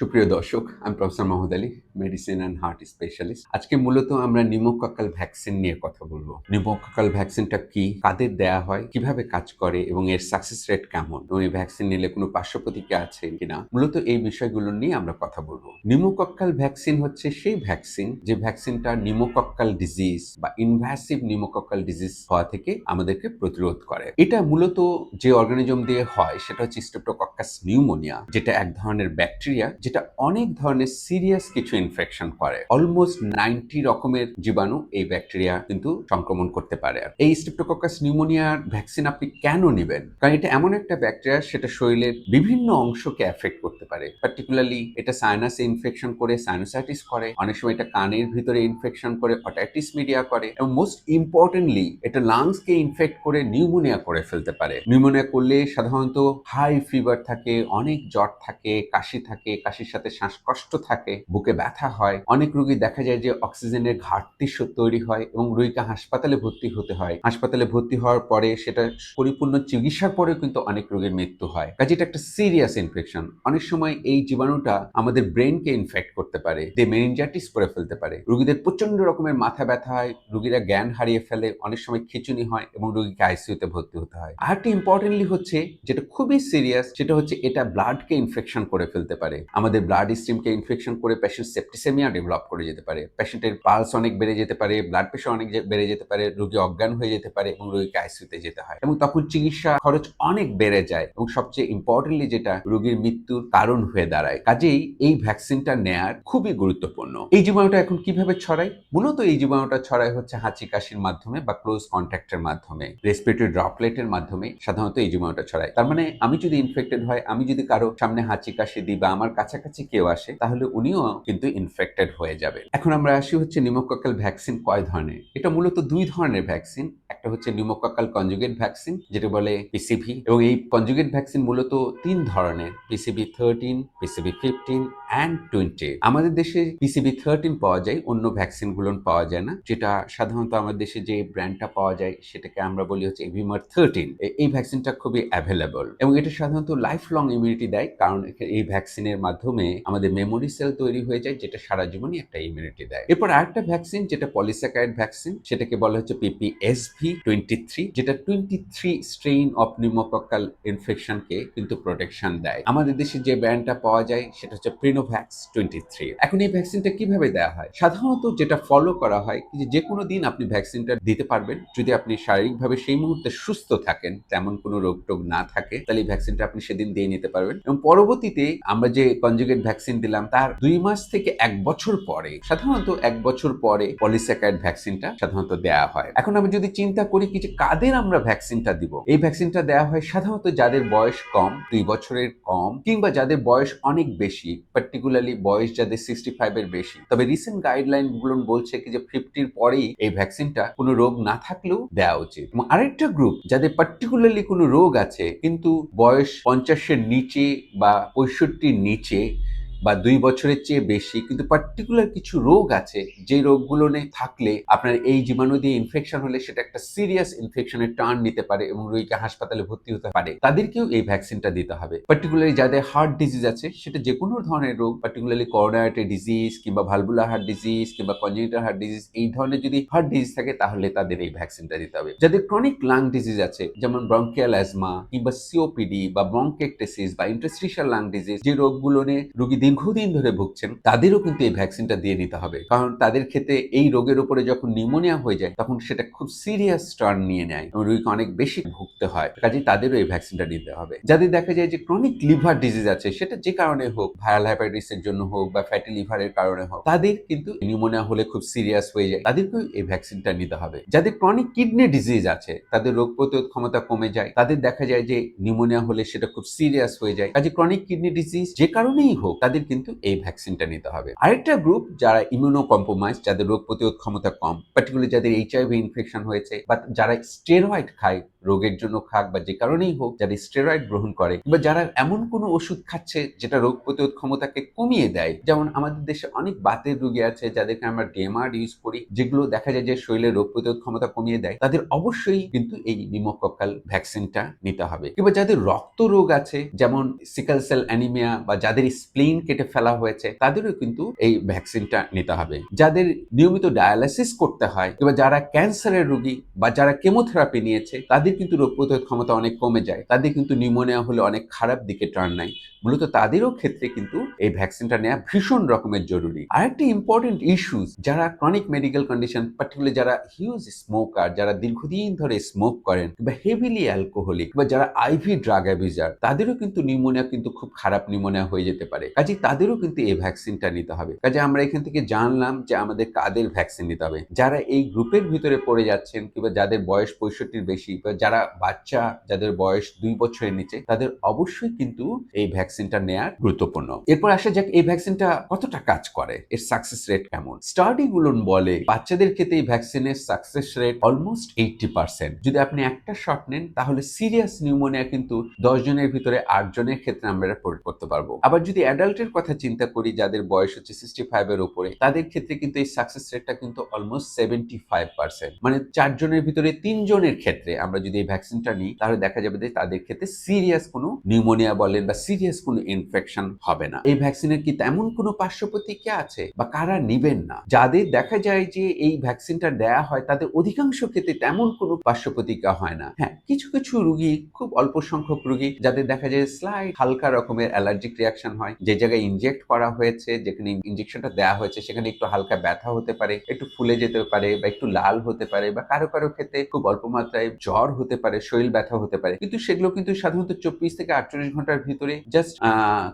সুপ্রিয় দর্শক আমি professor Mohammad Ali medicine and heart specialist আজকে মূলত আমরা নিমোকাকাল ভ্যাকসিন নিয়ে কথা বলব। নিমোকাকাল ভ্যাকসিনটা কি, কাদের দেয়া হয়, কীভাবে কাজ করে এবং এর সাকসেস রেট কেমন, এবং এই ভ্যাকসিন নিলে কোনো পার্শ্ব প্রতিক্রিয়া আছে কিনা, মূলত এই বিষয়গুলো নিয়ে আমরা কথা বলব। নিমোকক্কাল ভ্যাকসিন হচ্ছে সেই ভ্যাকসিন যে ভ্যাকসিনটা নিমোকক্কাল ডিজিজ বা ইনভ্যাসিভ নিমোকক্কাল ডিজিজ হওয়া থেকে আমাদেরকে প্রতিরোধ করে। এটা মূলত যে অর্গানিজম দিয়ে হয়, সেটা হচ্ছে স্ট্রেপ্টোকক্কাস নিউমোনিয়া যেটা এক ধরনের ব্যাকটেরিয়া যেটা অনেক ধরনের সিরিয়াস কিছু ইনফেকশন করে। অলমোস্ট নাইনটি রকমের জীবাণু এই ব্যাকটেরিয়া কিন্তু সংক্রমণ করতে পারে। আর এই স্ট্রেপ্টোকক্কাস নিউমোনিয়ার ভ্যাকসিন আপনি কেন নেবেন? কারণ এটা এমন একটা ব্যাকটেরিয়া সেটা শরীরের বিভিন্ন অংশকে এফেক্ট করতে পারে। পার্টিকুলারলি এটা সাইনাসে ইনফেকশন করে সাইনোসাইটিস করে, অনেক সময় এটা কানের ভিতরে ইনফেকশন করে অটাইটিস মিডিয়া করে, এবং মোস্ট ইম্পর্টেন্টলি এটা লাংসকে ইনফেক্ট করে নিউমোনিয়া করে ফেলতে পারে। নিউমোনিয়া করলে সাধারণত হাই ফিভার থাকে, অনেক জ্বর থাকে, কাশি থাকে কাশির সাথে শ্বাসকষ্ট থাকে, বুকে ব্যথা হয়, অনেক রোগী দেখা যায় যে অক্সিজেনের ঘাটতি তৈরি হয় এবং রোগীকে হাসপাতালে ভর্তি হতে হয়। হাসপাতালে ভর্তি হওয়ার পরে সেটা পরিপূর্ণ চিকিৎসার পরেও কিন্তু অনেক রোগীর মৃত্যু হয়। কাজে এটা একটা সিরিয়াস ইনফেকশন অনেক সময় এই জীবাণুটা আমাদের ব্রেনকে ইনফেক্ট করতে পারে দে মেনিনজাইটিস করে ফেলতে পারে। রোগীদের প্রচণ্ড রকমের মাথা ব্যথা হয়, রুগীরা জ্ঞান হারিয়ে ফেলে, অনেক সময় খিচুনি হয় এবং রোগীকে আইসিইউতে ভর্তি হতে হয়। আরেকটি ইম্পর্টেন্টলি হচ্ছে যেটা খুবই সিরিয়াস সেটা হচ্ছে এটা ব্লাডকে ইনফেকশন করে ফেলতে পারে। আমাদের ব্লাড স্ট্রিমকে ইনফেকশন করে পেশেন্ট সেপ্টিসেমিয়া ডেভেলপ করে যেতে পারে। পেশেন্টের পালস অনেক বেড়ে যেতে পারে ব্লাড প্রেশার অনেক বেড়ে যেতে পারে, রোগী অজ্ঞান হয়ে যেতে পারে এবং রোগীকে আইসিইউতে যেতে হয়। এবং তখন চিকিৎসা খরচ অনেক বেড়ে যায় এবং সবচেয়ে ইম্পর্টেন্টলি যেটা, রোগীর মৃত্যুর কারণ হয়ে দাঁড়ায়। কাজেই এই ভ্যাকসিনটা নেয়ার খুবই গুরুত্বপূর্ণ। এই জীবাণুটা এখন কীভাবে ছড়ায়? মূলত এই জীবাণুটা ছড়ায় হচ্ছে হাঁচি কাশির মাধ্যমে বা ক্লোজ কন্ট্যাক্টের মাধ্যমে রেসপিরেটরি ড্রপলেটের মাধ্যমে সাধারণত এই জীবাণুটা ছড়ায়। তার মানে আমি যদি ইনফেক্টেড হয়, আমি যদি কারও সামনে হাঁচি কাশি দিই বা আমার কাছাকাছি কেউ আসে, তাহলে উনিও কিন্তু ইনফেক্টেড হয়ে যাবে এখন আমরা আসি হচ্ছে নিমোকক্কাল ভ্যাকসিন কয় ধরনের? এটা মূলত দুই ধরনের ভ্যাকসিন একটা হচ্ছে নিমোকক্কাল কনজুগেট ভ্যাকসিন যেটা বলে পিসিভি এবং এই কনজুগেট ভ্যাকসিন মূলত তিন ধরনের PCV thirteen PCV fifteen and twenty আমাদের দেশে পিসিবি থার্টিন পাওয়া যায়, অন্য ভ্যাকসিনগুলো পাওয়া যায় না, যেটা সাধারণত আমাদের দেশে যে ব্র্যান্ডটা পাওয়া যায়, সেটাকে আমরা বলি হচ্ছে এভিমার থার্টিন এই ভ্যাকসিনটা খুবই অ্যাভেলেবল এবং এটা সাধারণত লাইফ লং ইমিউনিটি দেয়, কারণ এই ভ্যাকসিনের মাধ্যমে আমাদের মেমোরি সেল তৈরি হয়ে যায়, যেটা সারা জীবনই একটা ইমিউনিটি দেয়। এরপর আরেকটা ভ্যাকসিন যেটা পলিস্যাকাইড ভ্যাকসিন সেটাকে বলা হচ্ছে পিপিএসভি টোয়েন্টি থ্রি যেটা twenty three strain of pneumococcal ইনফেকশনকে কিন্তু প্রোটেকশন দেয়। আমাদের দেশে যে ব্র্যান্ডটা পাওয়া যায়, সেটা হচ্ছে প্রিনোভ্যাক্স টোয়েন্টি থ্রি এখন এই ভ্যাকসিনটা কীভাবে দেওয়া হয়? সাধারণত যেটা ফলো করা হয়, যে কোনো দিন আপনি ভ্যাকসিনটা দিতে পারবেন। যদি আপনি শারীরিকভাবে সেই মুহূর্তে সুস্থ থাকেন, তেমন কোনো রোগ টোগ না থাকে, তাহলে ভ্যাকসিনটা আপনি সেদিন দিয়ে নিতে পারবেন। এবং পরবর্তীতে আমরা যে কনজুগেট ভ্যাকসিন দিলাম, তার দুই মাস থেকে এক বছর পরে, সাধারণত এক বছর পরে পলিস্যাকাইড ভ্যাকসিনটা সাধারণত দেওয়া হয়। এখন আমি যদি চিন্তা করি কি যে কাদের আমরা ভ্যাকসিনটা দিব? এই ভ্যাকসিনটা দেওয়া হয় সাধারণত যাদের বয়স কম, দুই বছরের কম, কিংবা যাদের বয়স অনেক বেশি পার্টিকুলারলি বয়স যাদের সিক্সটি ফাইভ এর বেশি। তবে রিসেন্ট গাইডলাইনগুলো বলছে কি যে ফিফটির পরেই এই ভ্যাকসিনটা কোনো রোগ না থাকলেও দেওয়া উচিত। এবং আরেকটা গ্রুপ যাদের পার্টিকুলারলি কোনো রোগ আছে, কিন্তু বয়স পঞ্চাশের নিচে বা পঁয়ষট্টির নিচে me. বা দুই বছরের চেয়ে বেশি কিন্তু পার্টিকুলার কিছু রোগ আছে যে রোগগুলো নিয়ে থাকলে আপনার এই জীবাণু দিয়ে ইনফেকশন হলে সেটা একটা সিরিয়াস ইনফেকশনের টার্ন নিতে পারে এবং রোগীকে হাসপাতালে ভর্তি হতে পারে। তাদেরকেও এই ভ্যাকসিনটা দিতে হবে। পার্টিকুলারলি যাদের হার্ট ডিজিজ আছে, সেটা যে কোনো ধরনের রোগ পার্টিকুলারলি করোনারি ডিজিজ কিংবা ভালভুলা হার্ট ডিজিজ কিংবা কনজেনিটাল হার্ট ডিজিজ এই ধরনের যদি হার্ট ডিজিজ থাকে তাহলে তাদের এই ভ্যাকসিনটা দিতে হবে। যাদের ক্রনিক লাং ডিজিজ আছে, যেমন ব্রঙ্কিয়াল অ্যাজমা কিংবা সিওপিডি বা ব্রঙ্কেকটেসিস বা ইন্টারস্টিশিয়াল লাং ডিজিজ যে রোগগুলো নিয়ে রোগী দীর্ঘদিন ধরে ভুগছেন, তাদেরও কিন্তু এই ভ্যাকসিনটা দিয়ে নিতে হবে। কারণ তাদের ক্ষেত্রে এই রোগের উপরে যখন নিউমোনিয়া হয়ে যায়, তখন সেটা খুব সিরিয়াস টার্ন নিয়ে নেয় এবং রোগীকে অনেক বেশি ভুগতে হয়। কাজে তাদেরও এই ভ্যাকসিনটা নিতে হবে। যাদের দেখা যায় যে ক্রনিক লিভার ডিজিজ আছে, সেটা যে কারণে হোক ভাইরাল হ্যাপাটাইটিসের জন্য হোক বা ফ্যাটি লিভারের কারণে হোক, তাদের কিন্তু নিউমোনিয়া হলে খুব সিরিয়াস হয়ে যায়। তাদেরকেও এই ভ্যাকসিনটা নিতে হবে। যাদের ক্রনিক কিডনি ডিজিজ আছে, তাদের রোগ প্রতিরোধ ক্ষমতা কমে যায়। তাদের দেখা যায় যে নিউমোনিয়া হলে সেটা খুব সিরিয়াস হয়ে যায়। কাজে ক্রনিক কিডনি ডিজিজ যে কারণেই হোক, তাদের কিন্তু এই ভ্যাকসিনটা নিতে হবে। আরেকটা গ্রুপ যারা ইমিউনো কম্প্রোমাইজ যাদের রোগ প্রতিরোধ ক্ষমতা কম পার্টিকুলার যাদের এইচআইভি ইনফেকশন হয়েছে বা যারা স্টেরয়েড খায় রোগের জন্য খাক বা যে কারণেই হোক যারা স্টেরয়েড গ্রহণ করে বা যারা এমন কোনো ওষুধ খাচ্ছে যেটা রোগ প্রতিরোধ ক্ষমতাকে কমিয়ে দেয়। যেমন আমাদের দেশে অনেক বাতের রোগী আছে যাদেরকে আমরা ডেমার ইউজ করি, যেগুলো দেখা যায় যে শরীরে রোগ প্রতিরোধ ক্ষমতা কমিয়ে দেয়। তাদের অবশ্যই কিন্তু এই নিমোকক্কাল ভ্যাকসিনটা নিতে হবে। কিংবা যাদের রক্ত রোগ আছে, যেমন সিকাল সেল অ্যানিমিয়া বা যাদের স্প্লেন কেটে ফেলা হয়েছে, তাদেরও কিন্তু এই ভ্যাকসিনটা নিতে হবে। যাদের নিয়মিত ডায়ালাসিস করতে হয় কিংবা যারা ক্যান্সারের রোগী বা যারা কেমোথেরাপি নিয়েছে, তাদের কিন্তু রোগ প্রতিরোধ ক্ষমতা অনেক কমে যায়। তাদের কিন্তু নিউমোনিয়া হলে অনেক খারাপ দিকে টার্ন নেয় মূলত তাদেরও ক্ষেত্রে কিন্তু এই ভ্যাকসিনটা নেওয়া ভীষণ রকমের জরুরি। আরেকটি ইম্পর্টেন্ট ইস্যুস যারা ক্রনিক মেডিকেল কন্ডিশন পার্টিকুলার যারা হিউজ স্মোকার যারা দীর্ঘদিন ধরে স্মোক করেন বা হেভিলি অ্যালকোহলিক বা যারা আইভি ড্রাগ অ্যাবিজার তাদেরও কিন্তু নিউমোনিয়া কিন্তু খুব খারাপ নিউমোনিয়া হয়ে যেতে পারে। কাজে তাদেরও কিন্তু এই ভ্যাকসিনটা নিতে হবে। কাজে আমরা এখান থেকে জানলাম যে আমাদের কাদের ভ্যাকসিন নিতে হবে। যারা এই গ্রুপের ভিতরে পড়ে যাচ্ছেন, কিংবা যাদের বয়স পঁয়ষট্টির বেশি বা যারা বাচ্চা, যাদের বয়স দুই বছরের নিচে, তাদের অবশ্যই কিন্তু এই ভ্যাকসিনটা নেয়ার গুরুত্বপূর্ণ। এরপর আসা যাক, এই ভ্যাকসিনটা কতটা কাজ করে, এর সাকসেস রেট কেমন? স্টাডি গুলো বলে, বাচ্চাদের ক্ষেত্রে এই ভ্যাকসিনের success rate almost eighty percent যদি আপনি একটা শট নেন, তাহলে সিরিয়াস নিউমোনিয়া কিন্তু দশ জনের ভিতরে আট জনের ক্ষেত্রে আমরা রিপোর্ট করতে পারব। আবার যদি অ্যাডাল্টের কথা চিন্তা করি, যাদের বয়স হচ্ছে সিক্সটি ফাইভ এর উপরে, তাদের ক্ষেত্রে কিন্তু এই সাকসেস রেটটা কিন্তু অলমোস্ট সেভেন্টি ফাইভ পার্সেন্ট মানে চারজনের ভিতরে তিনজনের ক্ষেত্রে আমরা যদি এই ভ্যাকসিনটা নিই, তাহলে দেখা যাবে যে তাদের ক্ষেত্রে সিরিয়াস কোনো নিউমোনিয়া বলেন বা সিরিয়াস কোনো ইনফেকশন হবে না। এই ভ্যাকসিনের কি তেমন কোনো পার্শ্ব প্রতিক্রিয়া আছে? বা কারা নিবেন না? যাদের দেখা যায় যে এই ভ্যাকসিনটা দেয়া হয়, তাদের অধিকাংশ ক্ষেত্রে তেমন কোনো পার্শ্ব প্রতিক্রিয়া হয় না। হ্যাঁ কিছু কিছু রুগী, খুব অল্প সংখ্যক রুগী, যাদের দেখা যায় স্লাইড হালকা রকমের অ্যালার্জিক রিয়াকশন হয়। যে জায়গায় ইনজেক্ট করা হয়েছে, যেখানে ইনজেকশনটা দেওয়া হয়েছে, সেখানে একটু হালকা ব্যথা হতে পারে, একটু ফুলে যেতে পারে বা একটু লাল হতে পারে বা কারও কারও ক্ষেত্রে খুব অল্প মাত্রায় জ্বর হতে পারে, শরীর ব্যথা হতে পারে। কিন্তু সেগুলো কিন্তু সাধারণত চব্বিশ থেকে আটচল্লিশ ঘণ্টার ভিতরে জাস্ট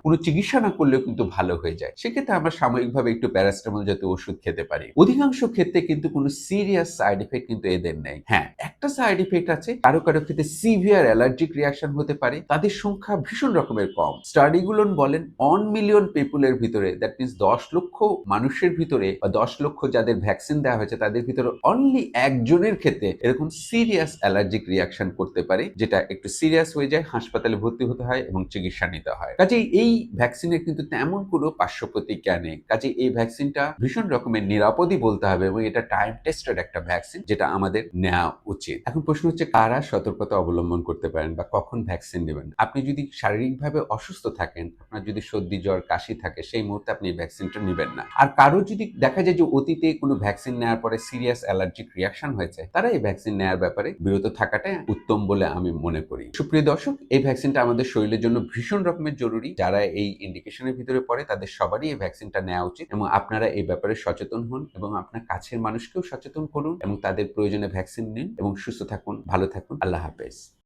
কোনো চিকিৎসা না করলেও কিন্তু ভালো হয়ে যায়। সেক্ষেত্রে আমরা সাময়িকভাবে একটু প্যারাস্টামল জাতীয় ওষুধ খেতে পারি। অধিকাংশ ক্ষেত্রে কিন্তু কোনো সিরিয়াস সাইড এফেক্ট কিন্তু এদের নেই। হ্যাঁ একটা সাইড এফেক্ট আছে, কারও কারও ক্ষেত্রে সিভিয়ার অ্যালার্জিক রিয়াকশন হতে পারে, তাদের সংখ্যা ভীষণ রকমের কম। স্টাডি স্টাডিগুলো বলেন অন মিলিয়ন পিপুলের ভিতরে দ্যাট মিনস দশ লক্ষ মানুষের ভিতরে, বা দশ লক্ষ যাদের ভ্যাকসিন দেওয়া হয়েছে, তাদের ভিতরে অনলি একজনের ক্ষেত্রে এরকম সিরিয়াস অ্যালার্জিক রিয়াকশন করতে পারে, যেটা একটু সিরিয়াস হয়ে যায়, হাসপাতালে ভর্তি হতে হয় এবং চিকিৎসা নিতে হয়। কাজেই এই ভ্যাকসিনের কিন্তু তেমন কোনো পার্শ্ব প্রতিক্রিয়া নেই। কাজে এই ভ্যাকসিনটা ভীষণ রকমের নিরাপদই বলতে হবে এবং এটা টাইম টেস্টেড একটা ভ্যাকসিন যেটা আমাদের নেওয়া উচিত। এখন প্রশ্ন হচ্ছে, কারা সতর্কতা অবলম্বন করতে পারেন বা কখন ভ্যাকসিন নেবেন? আপনি যদি শারীরিকভাবে অসুস্থ থাকেন, আপনার যদি সর্দি, জ্বর, কাশি থাকে, সেই মুহূর্তে আপনি ভ্যাকসিনটা নেবেন না। আর কারও যদি দেখা যায় যে অতীতে কোনো ভ্যাকসিন নেওয়ার পরে সিরিয়াস অ্যালার্জিক রিয়াকশন হয়েছে, তারা এই ভ্যাকসিন নেওয়ার ব্যাপারে বিরত থাকাটাই উত্তম বলে আমি মনে করি। সুপ্রিয় দর্শক, এই ভ্যাকসিনটা আমাদের শরীরের জন্য ভীষণ রকমের জরুরি। যারা এই ইন্ডিকেশনের ভিতরে পড়ে, তাদের সবারই এই ভ্যাকসিনটা নেওয়া উচিত এবং আপনারা এই ব্যাপারে সচেতন হন এবং আপনার কাছের মানুষকেও সচেতন করুন এবং তাদের প্রয়োজনে ভ্যাকসিন নিন এবং সুস্থ থাকুন, ভালো থাকুন। আল্লাহ হাফেজ।